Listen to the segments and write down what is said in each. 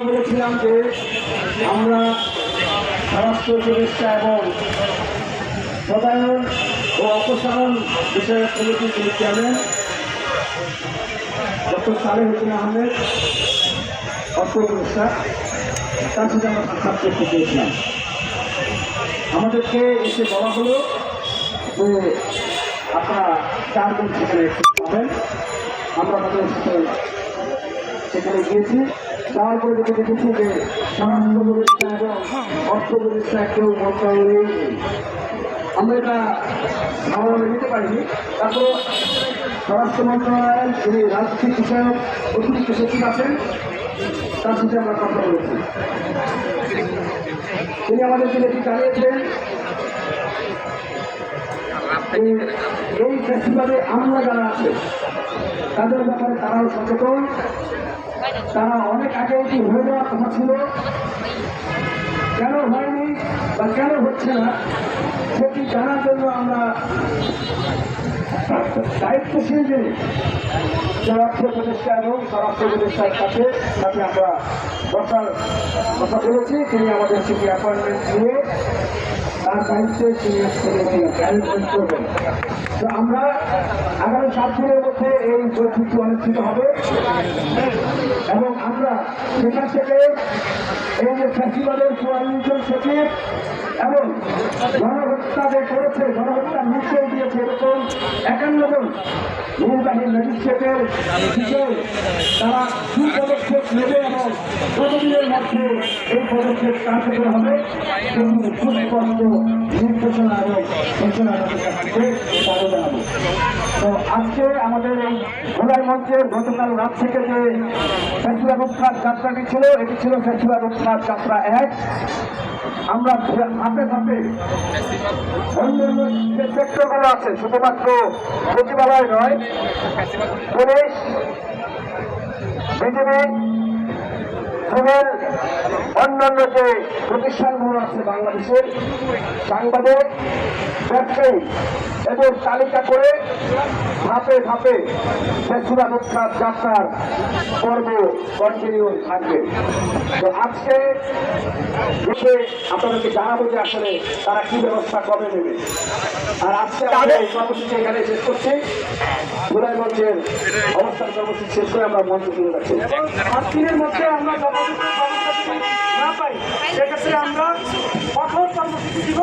বলেছিলাম যে আমরা স্বরাষ্ট্র উপদেষ্টা এবং প্রদায়ন ও অপসারণ বিষয়ক কমিটির যিনি চেয়ারম্যান ডক্টর সালেহ হোসেন আহমেদ, অর্থ উপদেষ্টা, তার সাথে আমরা সাক্ষাৎ করতে চেয়েছিলাম। আমাদেরকে এসে বলা হলো যে আপনারা চারজন সেখানে আমরা তাদের সেখানে গিয়েছি। যাওয়ার পরে দেখেছি যে স্বরাষ্ট্র উপদেষ্টা এবং অর্থ উপদেষ্টা কেউ আমরা এটা ভালোভাবে নিতে পারিনি। তারপর স্বরাষ্ট্র মন্ত্রণালয়ের যিনি রাজনৈতিক বিষয়ক অতিরিক্ত তার সাথে আমরা কথা বলেছি। তিনি আমাদেরকে এটি জানিয়েছেন? এই ফেস্টিভ্যালে আমরা যারা আছে, তাদের ব্যাপারে তারাও সচেতন। তারা অনেক আগে এটি হয়ে যাওয়ার কথা ছিল। কেন হয়নি বা কেন হচ্ছে না, সেটি জানার জন্য আমরা দায়িত্বশীল যে স্বরাষ্ট্র প্রতিষ্ঠা এবং স্বরাষ্ট্র প্রতিষ্ঠার সাথে সাথে আমরা বসার কথা বলেছি। তিনি আমাদের সেটি অ্যাপয়েন্টমেন্ট দিয়ে তার দায়িত্বে তিনি ম্যানেজমেন্ট করবেন। তো আমরা আগামী সাত দিনের মধ্যে এই বৈঠকটি অনুষ্ঠিত হবে। সেখান থেকে এই যে ফেস্টিভ্যালের জন সচিব এবং যে করেছে গণহত্যার নিশ্চয় দিয়েছে এরকম একান্ন জন নির্বাহী ম্যাজিস্ট্রেটের তারা কি পদক্ষেপ নেবে এবং কতদিনের মধ্যে এই পদক্ষেপ কার্যকর হবে? সুস্পষ্ট নির্দেশনা এবং জানাব। তো আজকে আমাদের এই ভোলার মঞ্চের গতকাল রাত থেকে যে ফেস্টিভ্যাল উৎখাত যাত্রাটি ছিল, এটি ছিল ফেস্টিভ্যাল উৎখাত যাত্রা এক। আমরা হাতে হাতে অন্যান্য যে সেক্টরগুলো আছে শুধুমাত্র সচিবালয় নয় পুলিশ বিজেপি সিভিল অন্যান্য যে প্রতিষ্ঠানগুলো আছে বাংলাদেশের। সাংবাদিক ব্যবসায়ী এদের তালিকা করে ধাপে ধাপে ফেস্টিভ্যাল উৎখাত যাত্রার পর্ব কন্টিনিউ থাকবে। তো আজকে এসে আপনাদেরকে জানাব যে আসলে তারা কি ব্যবস্থা কবে নেবে। আর আজকে আমরা এই কর্মসূচি এখানে শেষ করছি। জুলাই মঞ্চের অবস্থান কর্মসূচি শেষ করে আমরা মঞ্চ শুরু রাখছি দিনের মধ্যে আমরা যথাযথ ব্যবস্থা যদি না পাই সেক্ষেত্রে আমরা কঠোর কর্মসূচি দিব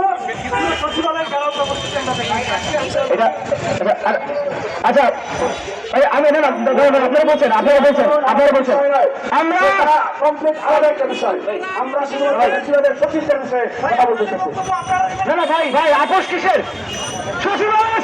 আমরা সচিবালয় গেলাও কর্মসূচি আমরা আচ্ছা আমি না আপনারা বলছেন আপনারা বলছেন আপনারা বলছেন। আমরা কমপ্লিট আলাদা একটা বিষয় আমরা ফেস্টিভ্যালের সচিবদের বিষয়ে কথা বলতে চাচ্ছি না না ভাই ভাই আপোষ কিসের? সচিবালয়